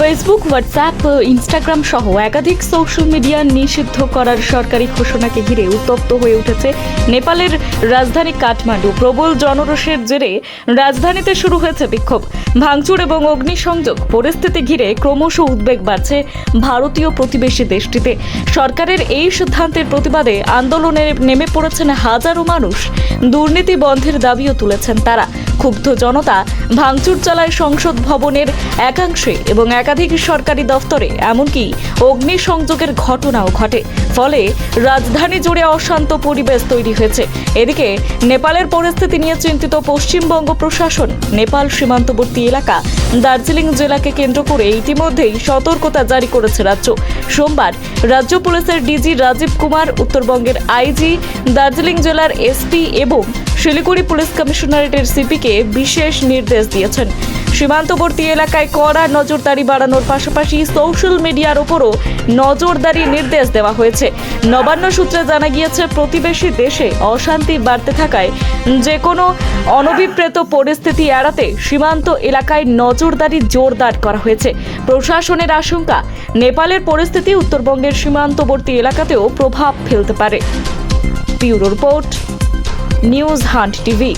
Facebook WhatsApp Instagram সহ একাধিক social media নিষিদ্ধ করার সরকারি ঘোষণাকে ঘিরে উত্তপ্ত হয়ে উঠেছে নেপালের রাজধানী কাঠমান্ডু। প্রবল জনরোষের জেরে রাজধানীতে শুরু হয়েছে বিক্ষোভ। ভাঙচুর এবং অগ্নিসংযোগ পরিস্থিতি ঘিরে ক্রমশ উদ্বেগ বাড়ছে ভারতীয় প্রতিবেশী দেশটিতে। সরকারের এই সিদ্ধান্তের প্রতিবাদে আন্দোলনে নেমে পড়েছেন হাজারো মানুষ। দুর্নীতি বন্ধের দাবিও তুলেছেন তারা। ক্ষুব্ধ জনতা ভাঙচুর চালায় সংসদ ভবনের একাংশে এবং একাধিক সরকারি দফতরে, এমনকি অগ্নিসংযোগের ঘটনাও ঘটে। ফলে রাজধানী জুড়ে অশান্ত পরিবেশ তৈরি হয়েছে। এদিকে নেপালের পরিস্থিতি নিয়ে চিন্তিত পশ্চিমবঙ্গ প্রশাসন, নেপাল সীমান্তবর্তী এলাকা, দার্জিলিং জেলাকে কেন্দ্র করে ইতিমধ্যেই সতর্কতা জারি করেছে রাজ্য। সোমবার রাজ্য পুলিশের ডিজি রাজীব কুমার, উত্তরবঙ্গের আইজি, দার্জিলিং জেলার এসপি এবং শিলিগুড়ি পুলিশ কমিশনারেটের সিপিকে বিশেষ নির্দেশ দিয়েছেন। সীমান্তবর্তী এলাকায় কড়া নজরদারি বাড়ানোর পাশাপাশি সোশ্যাল মিডিয়ার ওপরও নজরদারি নির্দেশ দেওয়া হয়েছে। নবান্ন সূত্রে জানা গিয়েছে, প্রতিবেশী দেশে অশান্তি বাড়তে থাকায় যে কোনো অনভিপ্রেত পরিস্থিতি এড়াতে সীমান্ত এলাকায় নজরদারি জোরদার করা হয়েছে। প্রশাসনের আশঙ্কা, নেপালের পরিস্থিতি উত্তরবঙ্গের সীমান্তবর্তী এলাকাতেও প্রভাব ফেলতে পারে। Bureau report news hunt TV